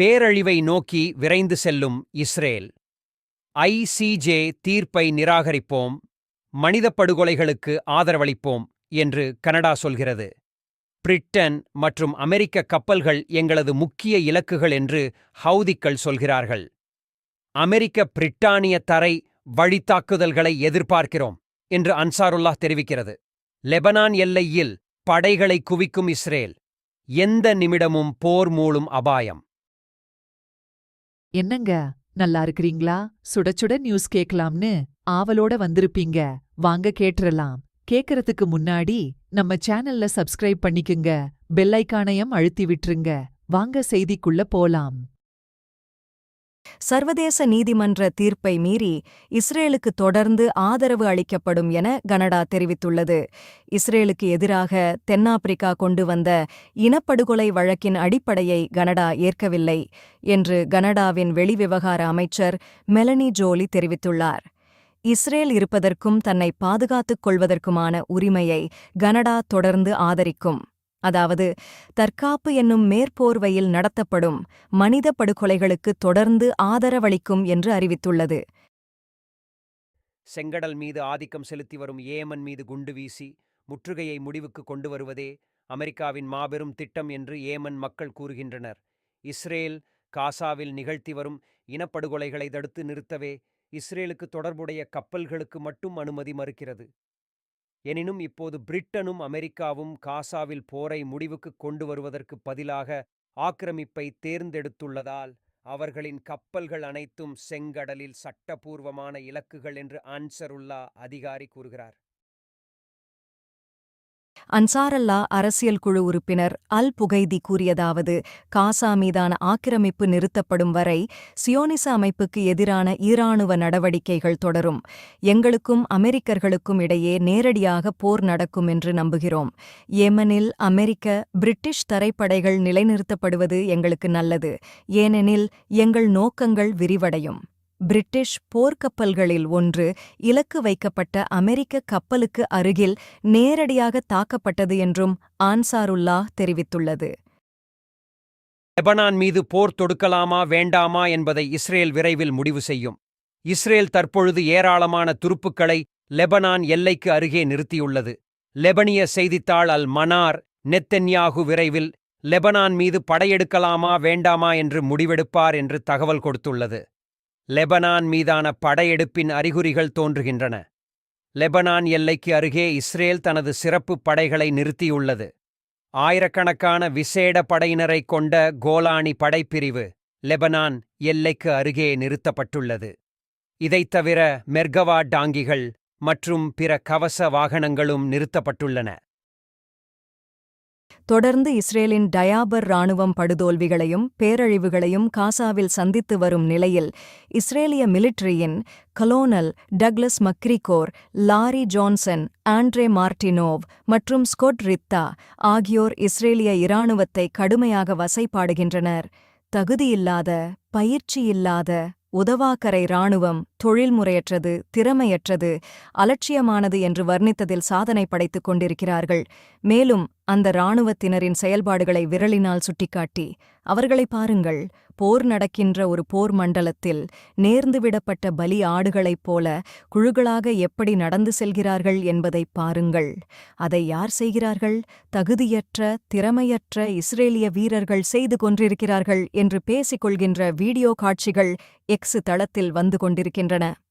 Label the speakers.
Speaker 1: பேரழிவை நோக்கி விரைந்து செல்லும் இஸ்ரேல். ஐசிஜே தீர்ப்பை நிராகரிப்போம். மனித படுகொலைகளுக்கு ஆதரவளிப்போம் என்று கனடா சொல்கிறது. பிரிட்டன் மற்றும் அமெரிக்க கப்பல்கள் எங்களது முக்கிய இலக்குகள் என்று ஹவுதிக்கள் சொல்கிறார்கள். அமெரிக்க பிரிட்டானிய தரை வழித்தாக்குதல்களை எதிர்பார்க்கிறோம் என்று அன்சாருல்லாஹ் தெரிவிக்கிறது. லெபனான் எல்லையில் படைகளை குவிக்கும் இஸ்ரேல். எந்த நிமிடமும் போர் மூளும் அபாயம்.
Speaker 2: என்னங்க நல்லா இருக்கிறீங்களா? சுட சுட நியூஸ் கேட்கலாம்னு ஆவலோட வந்திருப்பீங்க. வாங்க கேட்டுறலாம். கேக்கறதுக்கு முன்னாடி நம்ம சேனல்ல சப்ஸ்கிரைப் பண்ணிக்குங்க. பெல்லைக்கானயம் அழுத்தி விட்டுருங்க. வாங்க செய்திக்குள்ள போலாம்.
Speaker 3: சர்வதேச நீதிமன்ற தீர்ப்பை மீறி இஸ்ரேலுக்கு தொடர்ந்து ஆதரவு அளிக்கப்படும் என கனடா தெரிவித்துள்ளது. இஸ்ரேலுக்கு எதிராக தென்னாப்பிரிக்கா கொண்டு வந்த இனப்படுகொலை வழக்கின் அடிப்படையை கனடா ஏற்கவில்லை என்று கனடாவின் வெளிவிவகார அமைச்சர் மெலனி ஜோலி தெரிவித்துள்ளார். இஸ்ரேல் இருப்பதற்கும் தன்னை பாதுகாத்துக் கொள்வதற்குமான உரிமையை கனடா தொடர்ந்து ஆதரிக்கும். அதாவது தற்காப்பு என்னும் மேற்போர்வையில் நடத்தப்படும் மனித படுகொலைகளுக்கு தொடர்ந்து ஆதரவளிக்கும் என்று அறிவித்துள்ளது.
Speaker 1: செங்கடல் மீது ஆதிக்கம் செலுத்தி வரும் ஏமன் மீது குண்டு வீசி முற்றுகையை முடிவுக்கு கொண்டு வருவதே அமெரிக்காவின் மாபெரும் திட்டம் என்று ஏமன் மக்கள் கூறுகின்றனர். இஸ்ரேல் காசாவில் நிகழ்த்தி வரும் இனப்படுகொலைகளை தடுத்து நிறுத்தவே இஸ்ரேலுக்கு தொடர்புடைய கப்பல்களுக்கு மட்டும் அனுமதி மறுக்கிறது. எனினும் இப்போது பிரிட்டனும் அமெரிக்காவும் காசாவில் போரை முடிவுக்கு கொண்டு வருவதற்கு பதிலாக ஆக்கிரமிப்பை தேர்ந்தெடுத்துள்ளதால் அவர்களின் கப்பல்கள் அனைத்தும் செங்கடலில் சட்டபூர்வமான இலக்குகள் என்று ஆன்சருல்லா அதிகாரி கூறுகிறார்.
Speaker 3: அன்சாரல்லா அரசியல் குழு உறுப்பினர் அல் புகைதி கூறியதாவது காசா மீதான ஆக்கிரமிப்பு நிறுத்தப்படும் வரை சியோனிச அமைப்புக்கு எதிரான ஈராணுவ நடவடிக்கைகள் தொடரும். எங்களுக்கும் அமெரிக்கர்களுக்கும் இடையே நேரடியாக போர் நடக்கும் என்று நம்புகிறோம். ஏமனில் அமெரிக்க பிரிட்டிஷ் தரைப்படைகள் நிலைநிறுத்தப்படுவது எங்களுக்கு நல்லது. ஏனெனில் எங்கள் நோக்கங்கள் விரிவடையும். பிரிட்டிஷ் போர்க்கப்பல்களில் ஒன்று இலக்கு வைக்கப்பட்ட அமெரிக்க கப்பலுக்கு அருகில் நேரடியாக தாக்கப்பட்டது என்றும் ஆன்சாருல்லா தெரிவித்துள்ளது.
Speaker 1: லெபனான் மீது போர் தொடுக்கலாமா வேண்டாமா என்பதை இஸ்ரேல் விரைவில் முடிவு செய்யும். இஸ்ரேல் தற்பொழுது ஏராளமான துருப்புக்களை லெபனான் எல்லைக்கு அருகே நிறுத்தியுள்ளது. லெபனிய செய்தித்தாள் அல் மனார் நெத்தன்யாகு விரைவில் லெபனான் மீது படையெடுக்கலாமா வேண்டாமா என்று முடிவெடுப்பார் என்று தகவல் கொடுத்துள்ளது. லெபனான் மீதான படையெடுப்பின் அறிகுறிகள் தோன்றுகின்றன. லெபனான் எல்லைக்கு அருகே இஸ்ரேல் தனது சிறப்பு படைகளை நிறுத்தியுள்ளது. ஆயிரக்கணக்கான விசேட படையினரை கொண்ட கோலானி படைப்பிரிவு லெபனான் எல்லைக்கு அருகே நிறுத்தப்பட்டுள்ளது. இதைத் தவிர மெர்கவா டாங்கிகள் மற்றும் பிற கவச வாகனங்களும் நிறுத்தப்பட்டுள்ளன.
Speaker 3: தொடர்ந்து இஸ்ரேலின் டயாபர் ராணுவம் படுதோல்விகளையும் பேரழிவுகளையும் காசாவில் சந்தித்து வரும் நிலையில் இஸ்ரேலிய மிலிட்டரியின் colonel Douglas Macgregor Larry Johnson Andrei Martyanov மற்றும் ஸ்கொட் ரித்தா ஆகியோர் இஸ்ரேலிய இராணுவத்தை கடுமையாக வசைபாடுகின்றனர். தகுதியில்லாத பயிற்சியில்லாத உதவாக்கரை இராணுவம் தொழில்முறையற்றது திறமையற்றது அலட்சியமானது என்று வர்ணித்ததில் சாதனை படைத்துக் கொண்டிருக்கிறார்கள். மேலும் அந்த இராணுவத்தினரின் செயல்பாடுகளை விரலினால் சுட்டிக்காட்டி அவர்களை பாருங்கள் போர் நடக்கின்ற ஒரு போர் மண்டலத்தில் நேர்ந்துவிடப்பட்ட பலி ஆடுகளைப் போல குழுக்களாக எப்படி நடந்து செல்கிறார்கள் என்பதை பாருங்கள். அதை யார் செய்கிறார்கள்? தகுதியற்ற திறமையற்ற இஸ்ரேலிய வீரர்கள் செய்து கொண்டிருக்கிறார்கள் என்று பேசிக் கொள்கின்ற வீடியோ காட்சிகள் எக்ஸு தளத்தில் வந்து கொண்டிருக்கின்றன. வருகின்றன